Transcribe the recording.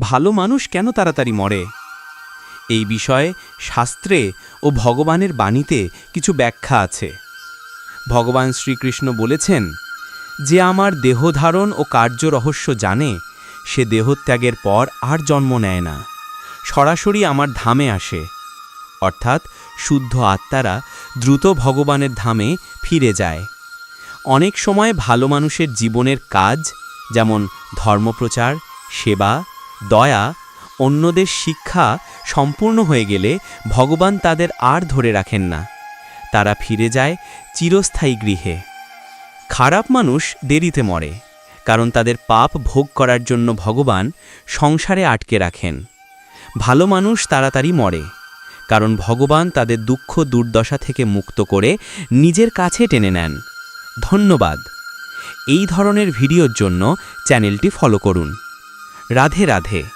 ভালো মানুষ কেন তাড়াতাড়ি মরে? এই বিষয়ে শাস্ত্রে ও ভগবানের বাণীতে কিছু ব্যাখ্যা আছে। ভগবান শ্রীকৃষ্ণ বলেছেন, যে আমার দেহধারণ ও কার্য রহস্য জানে, সে দেহত্যাগের পর আর জন্ম নেয় না। সরাসরি আমার ধামে আসে। অর্থাৎ শুদ্ধ আত্মারা দ্রুত ভগবানের ধামে ফিরে যায়। অনেক সময় ভালো মানুষের জীবনের কাজ, যেমন ধর্মপ্রচার, সেবা দয়া, অন্যদের শিক্ষা সম্পূর্ণ হয়ে গেলে ভগবান তাদের আর ধরে রাখেন না। তারা ফিরে যায় চিরস্থায়ী গৃহে। খারাপ মানুষ দেরিতে মরে, কারণ তাদের পাপ ভোগ করার জন্য ভগবান সংসারে আটকে রাখেন। ভালো মানুষ তাড়াতাড়ি মরে, কারণ ভগবান তাদের দুঃখ দুর্দশা থেকে মুক্ত করে নিজের কাছে টেনে নেন। ধন্যবাদ। এই ধরনের ভিডিওর জন্য চ্যানেলটি ফলো করুন। রাধে রাধে।